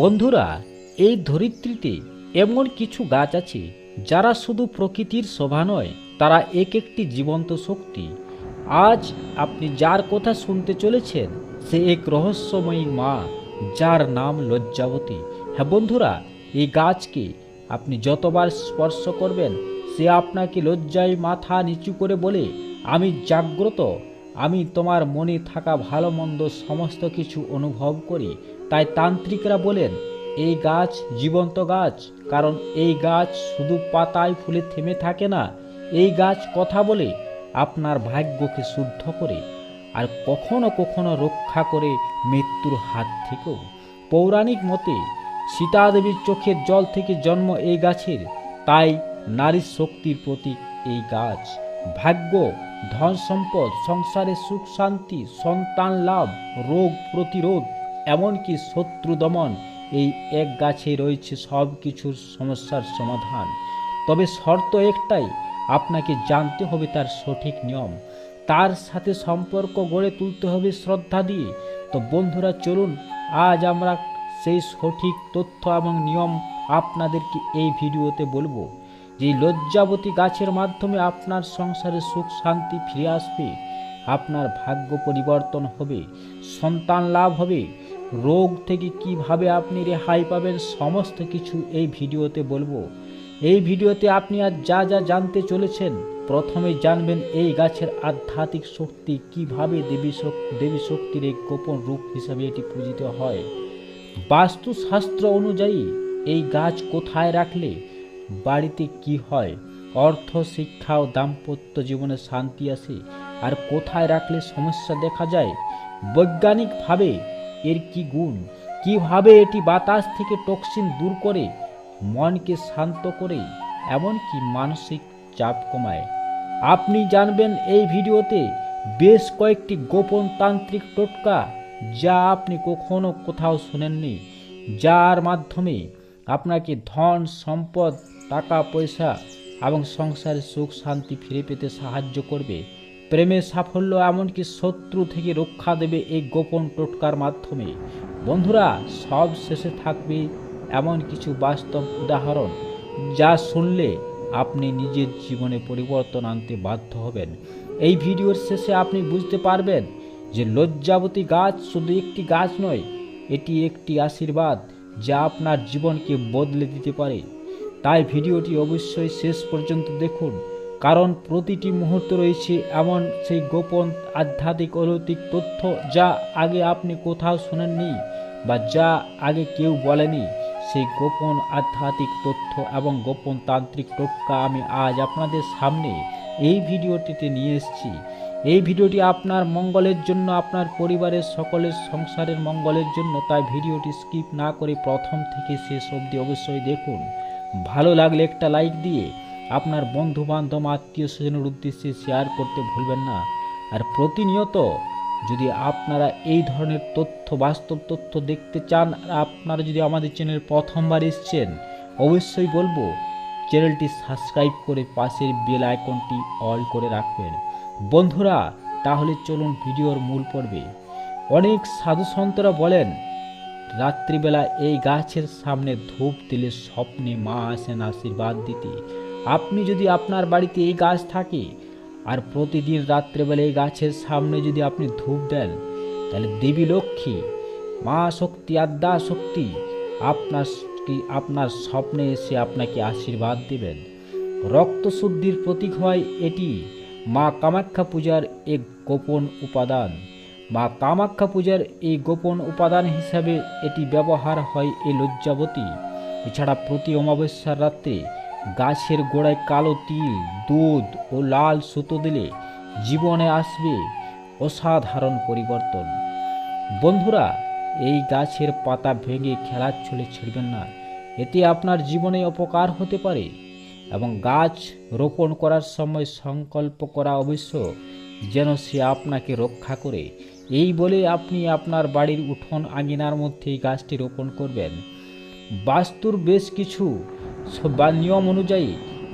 বন্ধুরা, এই ধরিত্রীতে এমন কিছু গাছ আছে যারা শুধু প্রকৃতির শোভা নয়, তারা এক একটি জীবন্ত শক্তি। আজ আপনি যার কথা শুনতে চলেছেন, সে এক রহস্যময়ী মা, যার নাম লজ্জাবতী। হ্যাঁ বন্ধুরা, এই গাছকে আপনি যতবার স্পর্শ করবেন, সে আপনাকে লজ্জায় মাথা নিচু করে বলে, আমি জাগ্রত, আমি তোমার মনে থাকা ভালো মন্দ সমস্ত কিছু অনুভব করি তাই তান্ত্রিকরা বলেন, এই গাছ জীবন্ত গাছ, কারণ এই গাছ শুধু পাতায় ফুলে থেমে থাকে না। এই গাছ কথা বলে আপনার ভাগ্যকে শুদ্ধ করে, আর কখনো কখনো রক্ষা করে মৃত্যুর হাত থেকেও। পৌরাণিক মতে, সীতাদেবীর চোখের জল থেকে জন্ম এই গাছের, তাই নারীর শক্তির প্রতীক এই গাছ। ভাগ্য, ধন সম্পদ, সংসারে সুখ শান্তি, সন্তান লাভ, রোগ প্রতিরোধ এমনকি শত্রু দমন, এই এক গাছে রয়েছে সব কিছুর সমস্যার সমাধান। তবে শর্ত একটাই, আপনাকে জানতে হবে তার সঠিক নিয়ম। তার সাথে সম্পর্ক গড়ে তুলতে হবে শ্রদ্ধা দিয়ে। তো বন্ধুরা, চলুন, আজ আমরা সেই সঠিক তথ্য এবং নিয়ম আপনাদেরকে এই ভিডিওতে বলব। যে লজ্জাবতী গাছের মাধ্যমে আপনার সংসারে সুখ, শান্তি ফিরে আসবে, আপনার ভাগ্য পরিবর্তন হবে, সন্তান লাভ হবে রোগ থেকে কীভাবে আপনি রেহাই পাবেন, সমস্ত কিছু এই ভিডিওতে বলব। এই ভিডিওতে আপনি আজ যা যা জানতে চলেছেন, প্রথমে জানবেন এই গাছের আধ্যাত্মিক শক্তি কীভাবে দেবী দেবী শক্তির এক গোপন রূপ হিসাবে এটি পূজিত হয়। বাস্তুশাস্ত্র অনুযায়ী এই গাছ কোথায় রাখলে বাড়িতে কি হয়, অর্থ, শিক্ষা ও দাম্পত্য জীবনে শান্তি আসে, আর কোথায় রাখলে সমস্যা দেখা যায়, বৈজ্ঞানিকভাবে এর কি গুণ? কীভাবে এটি বাতাস থেকে টক্সিন দূর করে মনকে শান্ত করে, এমনকি মানসিক চাপ কমায়? আপনি জানবেন এই ভিডিওতে বেশ কয়েকটি গোপন তান্ত্রিক টোটকা যা আপনি কখনো কোথাও শুনেননি, যার মাধ্যমে আপনাকে ধন, সম্পদ, টাকা, পয়সা এবং সংসারে সুখ, শান্তি ফিরে পেতে সাহায্য করবে। প্রেমের সাফল্য এমনকি শত্রু থেকে রক্ষা দেবে এই গোপন টোটকার মাধ্যমে। বন্ধুরা, সব শেষে থাকবে এমন কিছু বাস্তব উদাহরণ যা শুনলে আপনি নিজের জীবনে পরিবর্তন আনতে বাধ্য হবেন। এই ভিডিওর শেষে আপনি বুঝতে পারবেন যে লজ্জাবতী গাছ শুধু একটি গাছ নয়, এটি একটি আশীর্বাদ যা আপনার জীবনকে বদলে দিতে পারে। তাই ভিডিওটি অবশ্যই শেষ পর্যন্ত দেখুন। কারণ প্রতিটি মুহূর্ত রয়েছে এমন সেই গোপন আধ্যাত্মিক অলৌকিক তথ্য যা আগে আপনি কোথাও শোনেননি বা যা আগে কেউ বলেনি। সেই গোপন আধ্যাত্মিক তথ্য এবং গোপন তান্ত্রিক টোটকা আমি আজ আপনাদের সামনে এই ভিডিওটিতে নিয়ে এসেছি। এই ভিডিওটি আপনার মঙ্গলের জন্য, আপনার পরিবারের সকলের সংসারের মঙ্গলের জন্য, তাই ভিডিওটি স্কিপ না করে প্রথম থেকে শেষ অবধি অবশ্যই দেখুন। ভালো লাগলে একটা লাইক দিয়ে আপনার বন্ধু বান্ধব আত্মীয় স্বজনের উদ্দেশ্যে শেয়ার করতে ভুলবেন না। আর প্রতিনিয়ত যদি আপনারা এই ধরনের তথ্য, বাস্তব তথ্য দেখতে চান, আর আপনারা যদি আমাদের চ্যানেল প্রথমবার এসছেন, অবশ্যই বলব চ্যানেলটি সাবস্ক্রাইব করে পাশের বেল আইকনটি অল করে রাখবেন। বন্ধুরা, তাহলে চলুন ভিডিওর মূল পর্বে। অনেক সাধু সন্তরা বলেন, রাত্রিবেলা এই গাছের সামনে ধূপ দিলে স্বপ্নে মা আসেন আশীর্বাদ দিতে। আপনি যদি আপনার বাড়িতে এই গাছ থাকে, আর প্রতিদিন রাত্রেবেলা এই গাছের সামনে যদি আপনি ধূপ দেন, তাহলে দেবী লক্ষ্মী, মা শক্তি আদ্যা শক্তি, আপনার আপনার স্বপ্নে এসে আপনাকে আশীর্বাদ দেবেন। রক্তশুদ্ধির প্রতীক হয় এটি। মা কামাখ্যা পূজার এক গোপন উপাদান। মা কামাখ্যা পূজার এই গোপন উপাদান হিসাবে এটি ব্যবহার হয় এই লজ্জাবতী। এছাড়া প্রতি অমাবস্যার রাত্রে গাছের গোড়ায় কালো তিল, দুধ ও লাল সুতো দিলে জীবনে আসবে অসাধারণ পরিবর্তন। বন্ধুরা, এই গাছের পাতা ভেঙে খেলার ছলে ছিড়বেন না। এতে আপনার জীবনে অপকার হতে পারে এবং গাছ রোপণ করার সময় সংকল্প করা অবশ্য যেন সে আপনাকে রক্ষা করে। এই বলে আপনি আপনার বাড়ির উঠোন আঙিনার মধ্যে গাছটি রোপণ করবেন। বাস্তুর বেশ কিছু বা নিয়ম অনুযায়ী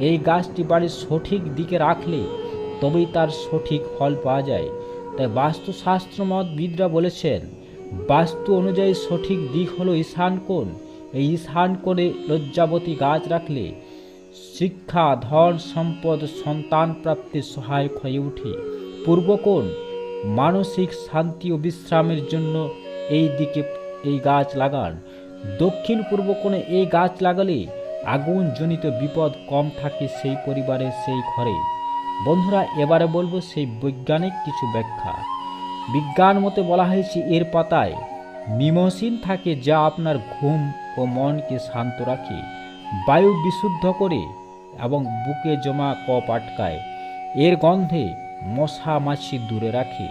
এই গাছটি বাড়ির সঠিক দিকে রাখলে তবেই তার সঠিক ফল পাওয়া যায়। তাই বাস্তুশাস্ত্র মতবিদরা বলেছেন, বাস্তু অনুযায়ী সঠিক দিক হলো ঈশান কোণ। এই ঈশান কোণে লজ্জাবতী গাছ রাখলে শিক্ষা, ধন, সম্পদ, সন্তান প্রাপ্তির সহায়ক হয়ে ওঠে। পূর্বকোণ মানসিক শান্তি ও বিশ্রামের জন্য এই দিকে এই গাছ লাগান। দক্ষিণ পূর্ব কোণে এই গাছ লাগালে আগুন জনিত বিপদ কম থাকে সেই পরিবারে, সেই ঘরে। বন্ধুরা, এবারে বলব সেই বৈজ্ঞানিক কিছু ব্যাখ্যা। বিজ্ঞান মতে বলা হয়েছে, এর পাতায় মিমোসিন থাকে যা আপনার ঘুম ও মনকে শান্ত রাখে, বায়ু বিশুদ্ধ করে এবং বুকে জমা কপ আটকায়। এর গন্ধে মশা মাছি দূরে রাখে।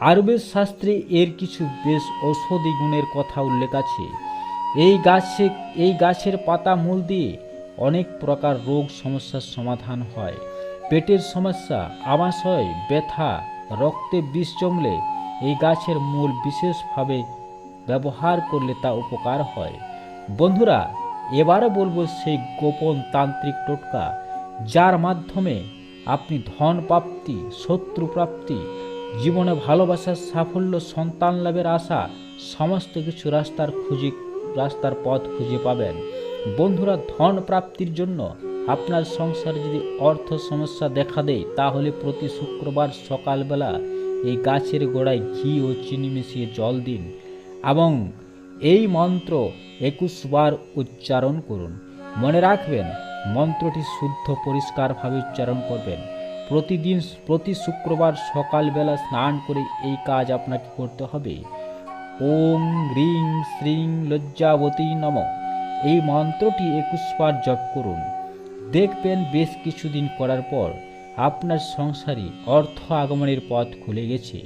আয়ুর্বেদ শাস্ত্রে এর কিছু বেশ ঔষধি গুণের কথা উল্লেখ আছে। এই গাছে, এই গাছের পাতা মূল দিয়ে অনেক প্রকার রোগ সমস্যার সমাধান হয়। পেটের সমস্যা আমাশয় ব্যথা, রক্তে বিষ জমলে এই গাছের মূল বিশেষভাবে ব্যবহার করলে তা উপকার হয়। বন্ধুরা এবারে বলব সেই গোপন তান্ত্রিক টোটকা, যার মাধ্যমে আপনি ধন প্রাপ্তি, শত্রু প্রাপ্তি, জীবনে ভালোবাসার সাফল্য, সন্তান লাভের আশা, সমস্ত কিছু রাস্তার খুঁজে রাস্তার পথ খুঁজে পাবেন। বন্ধুরা, ধন প্রাপ্তির জন্য আপনার সংসারে যদি অর্থ সমস্যা দেখা দেয়, তাহলে প্রতি শুক্রবার সকালবেলা এই গাছের গোড়ায় ঘি ও চিনি মিশিয়ে জল দিন এবং এই মন্ত্র একুশ বার উচ্চারণ করুন। মনে রাখবেন, মন্ত্রটি শুদ্ধ, পরিষ্কারভাবে উচ্চারণ করবেন। প্রতিদিন, প্রতি শুক্রবার সকালবেলা স্নান করে এই কাজ আপনাকে করতে হবে। ওম হ্রিং শ্রীং লজ্জাবতী নম। এই মন্ত্রটি একুশবার জপ করুন। দেখবেন বেশ কিছুদিন করার পর আপনার সংসারে অর্থ আগমনের পথ খুলে গেছে,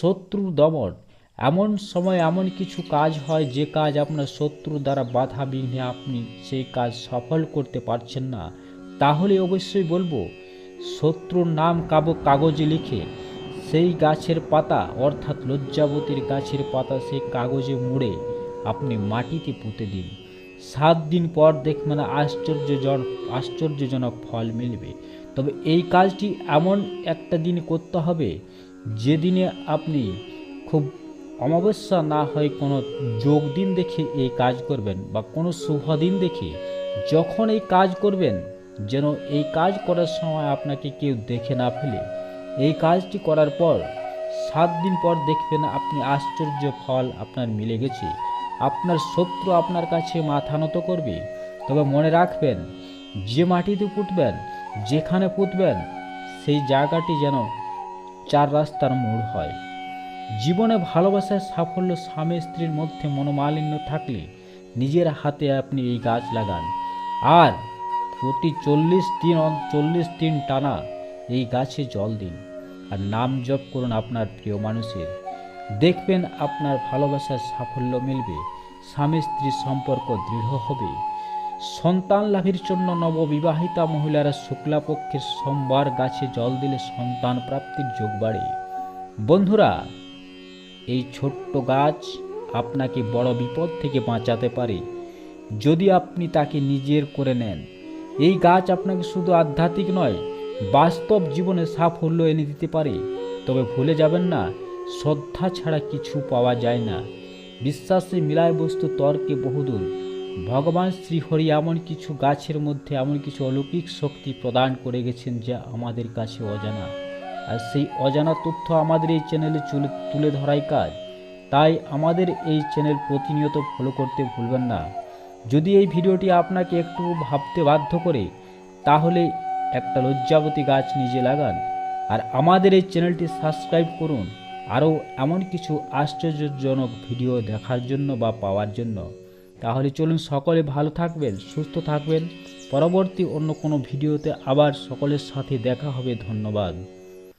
শত্রুর দমন। এমন সময় এমন কিছু কাজ হয় যে কাজ আপনার শত্রু দ্বারা বাধা বিঘ্নে আপনি সেই কাজ সফল করতে পারছেন না। তাহলে অবশ্যই বলব, শত্রুর নাম কাগজে লিখে সেই গাছের পাতা, অর্থাৎ লজ্জাবতীর গাছের পাতা সেই কাগজে মুড়ে আপনি মাটিতে পুঁতে দিন। সাত দিন পর দেখবেন আশ্চর্যজন আশ্চর্যজনক ফল মিলবে। তবে এই কাজটি এমন একটা দিন করতে হবে যেদিনে আপনি খুব অমাবস্যা না হয় কোনো যোগ দিন দেখে এই কাজ করবেন বা কোনো শুভ দিন দেখে যখন এই কাজ করবেন, যেন এই কাজ করার সময় আপনাকে কেউ দেখে না ফেলে। এই কাজটি করার পর সাত দিন পর দেখবেন আপনি আশ্চর্য ফল আপনার মিলে গেছে। আপনার শত্রু আপনার কাছে মাথা নত করবে। তবে মনে রাখবেন, যে মাটিতে পুঁতবেন, যেখানে পুঁতবেন, সেই জায়গাটি যেন চার রাস্তার মোড় হয়। জীবনে ভালোবাসার সাফল্য স্বামী স্ত্রীর মধ্যে মনোমালিন্য থাকলে নিজের হাতে আপনি এই গাছ লাগান। আর প্রতি চল্লিশ দিন চল্লিশ দিন টানা এই গাছে জল দিন আর নাম জপ করুন আপনার প্রিয় মানুষের। দেখবেন আপনার ভালোবাসার সাফল্য মিলবে, স্বামী স্ত্রীর সম্পর্ক দৃঢ় হবে। সন্তান লাভের জন্য নববিবাহিতা মহিলারা শুক্লাপক্ষের সোমবার গাছে জল দিলে সন্তান প্রাপ্তির যোগ বাড়ে। বন্ধুরা, এই ছোট্ট গাছ আপনাকে বড় বিপদ থেকে বাঁচাতে পারে। যদি আপনি তাকে নিজের করে নেন, এই গাছ আপনাকে শুধু আধ্যাত্মিক নয় বাস্তব জীবনে সাফল্য এনে দিতে পারে, তবে ভুলে যাবেন না, শ্রদ্ধা ছাড়া কিছু পাওয়া যায় না। বিশ্বাসে মিলায় বস্তু তর্কে বহুদূর। ভগবান শ্রীহরি এমন কিছু গাছের মধ্যে এমন কিছু অলৌকিক শক্তি প্রদান করে গেছেন যা আমাদের কাছে অজানা। আর সেই অজানা তথ্য আমাদের এই চ্যানেলে চলে, তুলে ধরাই কাজ। তাই আমাদের এই চ্যানেল প্রতিনিয়ত ফলো করতে ভুলবেন না। যদি এই ভিডিওটি আপনাকে একটু ভাবতে বাধ্য করে, তাহলে একটা লজ্জাবতী গাছ নিজে লাগান। আর আমাদের এই চ্যানেলটি সাবস্ক্রাইব করুন। আরও এমন কিছু আশ্চর্যজনক ভিডিও দেখার জন্য বা পাওয়ার জন্য। তাহলে চলুন সকলে ভালো থাকবেন, সুস্থ থাকবেন। পরবর্তী অন্য কোনো ভিডিওতে আবার সকলের সাথে দেখা হবে। ধন্যবাদ।